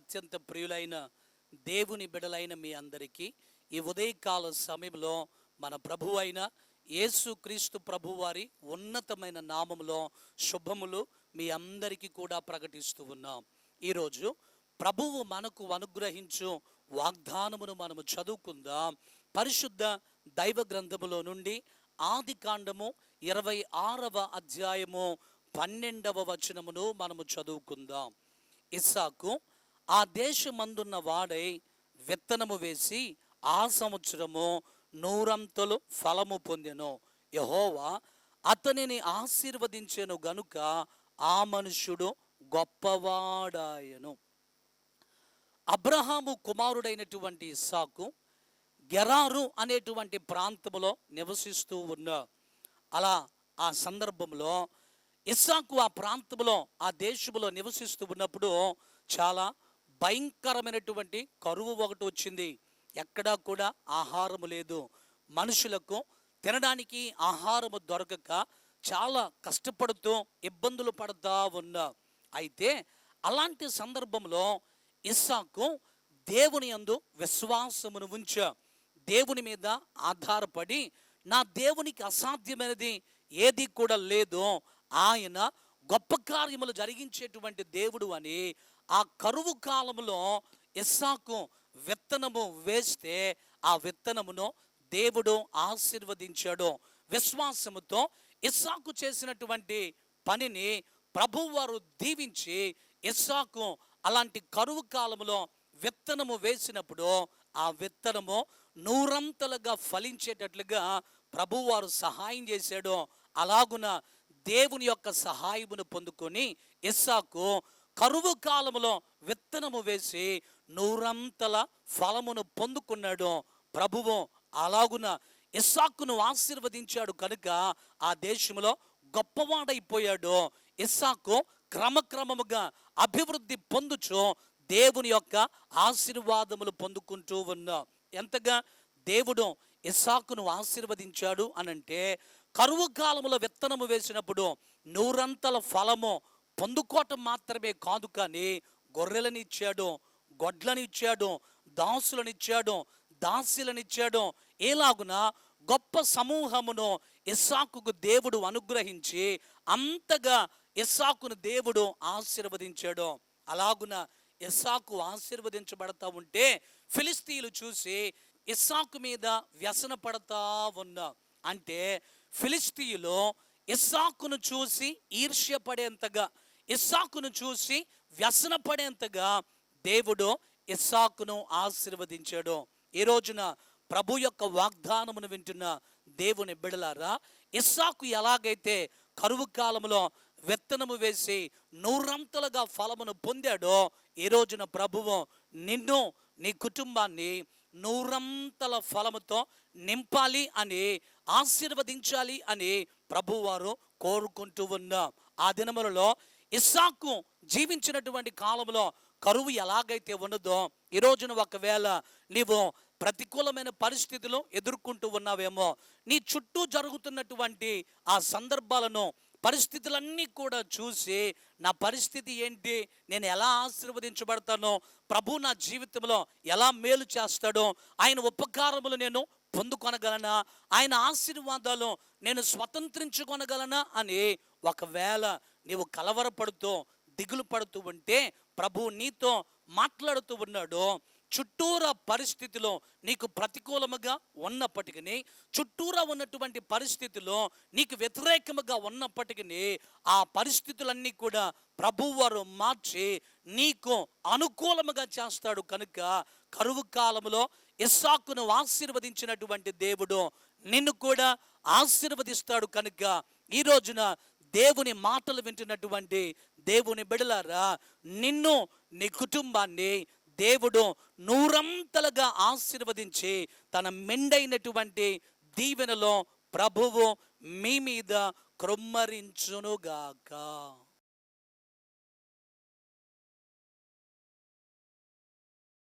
అత్యంత ప్రియులైన దేవుని బిడలైన మీ అందరికీ ఈ ఉదయకాల సమయంలో మన ప్రభు అయిన యేసుక్రీస్తు ప్రభువారి ఉన్నతమైన నామములో శుభములు మీ అందరికీ కూడా ప్రకటిస్తూ ఉన్నాం. ఈరోజు ప్రభువు మనకు అనుగ్రహించు వాగ్దానమును మనము చదువుకుందాం. పరిశుద్ధ దైవ గ్రంథములో నుండి ఆది కాండము ఇరవై ఆరవ అధ్యాయము పన్నెండవ వచనమును మనము చదువుకుందాం. ఇస్సాకు ఆ దేశమందున్న వాడై విత్తనము వేసి ఆ సంవత్సరము నూరంతలు ఫలము పొందెను. యహోవా అతనిని ఆశీర్వదించెను గనుక ఆ మనుష్యుడు గొప్పవాడాయను. అబ్రహాము కుమారుడైనటువంటి ఇస్సాకు గెరారు అనేటువంటి ప్రాంతంలో నివసిస్తూ ఉన్న అలా ఆ సందర్భంలో ఇస్సాకు ఆ ప్రాంతంలో ఆ దేశంలో నివసిస్తూ ఉన్నప్పుడు చాలా భయంకరమైనటువంటి కరువు ఒకటి వచ్చింది. ఎక్కడా కూడా ఆహారము లేదు. మనుషులకు తినడానికి ఆహారము దొరకక చాలా కష్టపడుతూ ఇబ్బందులు పడుతూ ఉన్నా. అయితే అలాంటి సందర్భంలో ఇస్సాకు దేవుని యందు విశ్వాసమును ఉంచ. దేవుని మీద ఆధారపడి నా దేవునికి అసాధ్యమైనది ఏది కూడా లేదు. ఆయన గొప్ప కార్యములు జరిగించేటువంటి దేవుడు అని ఆ కరువు కాలంలో ఇస్సాకు విత్తనము వేస్తే ఆ విత్తనమును దేవుడు ఆశీర్వదించాడు. విశ్వాసముతో ఇస్సాకు చేసినటువంటి పనిని ప్రభువారు దీవించి ఇస్సాకు అలాంటి కరువు కాలంలో విత్తనము వేసినప్పుడు ఆ విత్తనము నూరంతలుగా ఫలించేటట్లుగా ప్రభువారు సహాయం చేశాడు. అలాగున దేవుని యొక్క సహాయమును పొందుకొని ఇస్సాకు కరువు కాలములో విత్తనము వేసి నూరంతల ఫలమును పొందుకున్నాడు ప్రభువు. అలాగున ఇస్సాకును ఆశీర్వదించాడు కనుక ఆ దేశంలో గొప్పవాడైపోయాడు. ఇస్సాకు క్రమక్రమముగా అభివృద్ధి పొందుచు దేవుని యొక్క ఆశీర్వాదములు పొందుకుంటూ ఉన్నా ఎంతగా దేవుడు ఇస్సాకును ఆశీర్వదించాడు అనంటే కరువు కాలములో విత్తనము వేసినప్పుడు నూరంతల ఫలము పొందుకోవటం మాత్రమే కాదు కానీ గొర్రెలను ఇచ్చాడు గొడ్లను ఇచ్చాడు దాసులను ఇచ్చాడు దాసులను ఇచ్చాడు ఏలాగున గొప్ప సమూహమును ఇస్సాకుకు దేవుడు అనుగ్రహించి అంతగా ఇస్సాకును దేవుడు ఆశీర్వదించాడు. అలాగున ఇస్సాకు ఆశీర్వదించబడతా ఉంటే ఫిలిస్తీన్లు చూసి ఇస్సాకు మీద వ్యసన పడతా ఉన్నా. అంటే ఫిలిస్తీయులు ఇస్సాకును చూసి ఈర్ష్యపడేంతగా ఇస్సాకును చూసి వ్యసన పడేంతగా దేవుడు ఇస్సాకును ఆశీర్వదించాడు. ఈ రోజున ప్రభు యొక్క వాగ్దానమును వింటున్న దేవుని బిడలారా ఇస్సాకు ఎలాగైతే కరువు కాలంలో విత్తనము వేసి నూరంతలుగా ఫలమును పొందాడో ఈ రోజున ప్రభువు నిన్ను నీ కుటుంబాన్ని నూరంతల ఫలముతో నింపాలి అని ఆశీర్వదించాలి అని ప్రభువారు కోరుకుంటూ ఉన్నాం. ఆ దినములలో ఇస్సాకు జీవించినటువంటి కాలంలో కరువు ఎలాగైతే ఉన్నదో ఈ రోజున ఒకవేళ నీవు ప్రతికూలమైన పరిస్థితులు ఎదుర్కొంటూ ఉన్నావేమో నీ చుట్టూ జరుగుతున్నటువంటి ఆ సందర్భాలను పరిస్థితులన్నీ కూడా చూసి నా పరిస్థితి ఏంటి నేను ఎలా ఆశీర్వదించబడతానో ప్రభు నా జీవితంలో ఎలా మేలు చేస్తాడో ఆయన ఉపకారములు నేను పొందుకొనగలనా? ఆయన ఆశీర్వాదాలు నేను స్వతంత్రించుకొనగలనా? అని ఒకవేళ నీవు కలవరపడుతూ దిగులు పడుతూ ఉంటే ప్రభు నీతో మాట్లాడుతూ ఉన్నాడు. చుట్టూరా పరిస్థితిలో నీకు ప్రతికూలముగా ఉన్నప్పటికీ చుట్టూరా ఉన్నటువంటి పరిస్థితిలో నీకు వ్యతిరేకముగా ఉన్నప్పటికీ ఆ పరిస్థితులన్నీ కూడా ప్రభువారు మార్చి నీకు అనుకూలముగా చేస్తాడు. కనుక కరువు కాలంలో ఇస్సాకును ఆశీర్వదించినటువంటి దేవుడు నిన్ను కూడా ఆశీర్వదిస్తాడు కనుక ఈ రోజున దేవుని మాటలు వింటున్నటువంటి దేవుని బిడలారా నిన్ను నీ కుటుంబాన్ని దేవుడు నూరంతలుగా ఆశీర్వదించి తన మెండైనటువంటి దీవెనలో ప్రభువు మీ మీద క్రొమ్మరించునుగాక.